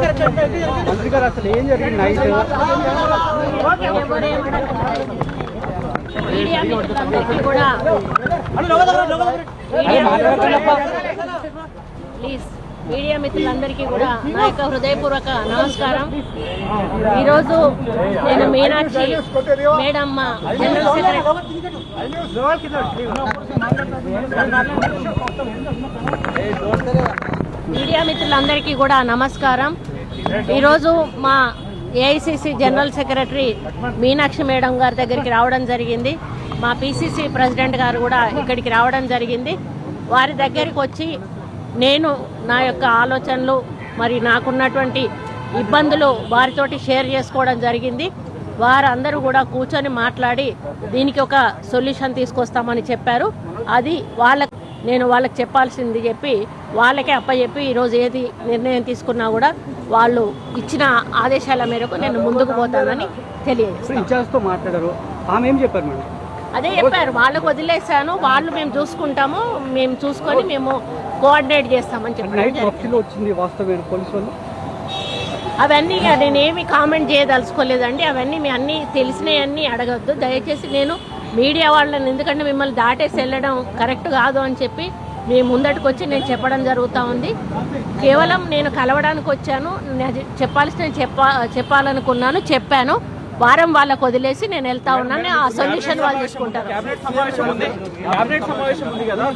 మంత్రి గారు అసలు ఏం జరిగింది నైట్ ప్లీజ్ మీడియా మిత్రులందరికీ కూడా నా యొక్క హృదయపూర్వక నమస్కారం ఈరోజు నేను మీనాక్షి మేడమ్మ జనరల్ సెక్రటరీ మీడియా మిత్రులందరికీ కూడా నమస్కారం. ఈరోజు మా AICC general secretary Meenakshi madam గారి దగ్గరికి రావడం జరిగింది. మా పిసిసి ప్రెసిడెంట్ గారు కూడా ఇక్కడికి రావడం జరిగింది. వారి దగ్గరికి వచ్చి నేను నా యొక్క ఆలోచనలు మరి నాకున్నటువంటి ఇబ్బందులు వారితోటి షేర్ చేసుకోవడం జరిగింది. వారందరూ కూడా కూర్చొని మాట్లాడి దీనికి ఒక సొల్యూషన్ తీసుకొస్తామని చెప్పారు. అది వాళ్ళ నేను వాళ్ళకి చెప్పాల్సింది చెప్పి వాళ్ళకే అప్పచెప్పి ఈరోజు ఏది నిర్ణయం తీసుకున్నా కూడా వాళ్ళు ఇచ్చిన ఆదేశాల మేరకు నేను ముందుకు పోతానని తెలియజేస్తాను. ఇన్ఛార్జ్తో మాట్లాడారు. ఆమె ఏం చెప్పారు మేడం? అదే చెప్పారు వాళ్ళకు వదిలేశాను వాళ్ళు మేము చూసుకుంటాము మేము చూసుకొని మేము కోఆర్డినేట్ చేస్తామని వాళ్ళు? అవన్నీ నేనేమి కామెంట్ చేయదలుచుకోలేదండి అవన్నీ మీ అన్నీ తెలిసినవన్నీ అడగద్దు. దయచేసి నేను మీడియా వాళ్ళని ఎందుకంటే మిమ్మల్ని దాటేసి వెళ్ళడం కరెక్ట్ కాదు అని చెప్పి మీ ముందటికి వచ్చి నేను చెప్పడం జరుగుతూ ఉంది. కేవలం నేను కలవడానికి వచ్చాను. నేను చెప్పాల్సిన చెప్పా చెప్పాలనుకున్నాను చెప్పాను. వారం వాళ్ళకు వదిలేసి నేను వెళ్తా ఉన్నాను. ఆ సొల్యూషన్ వాళ్ళు తీసుకుంటారు. సమావేశం ఉంది. కదా.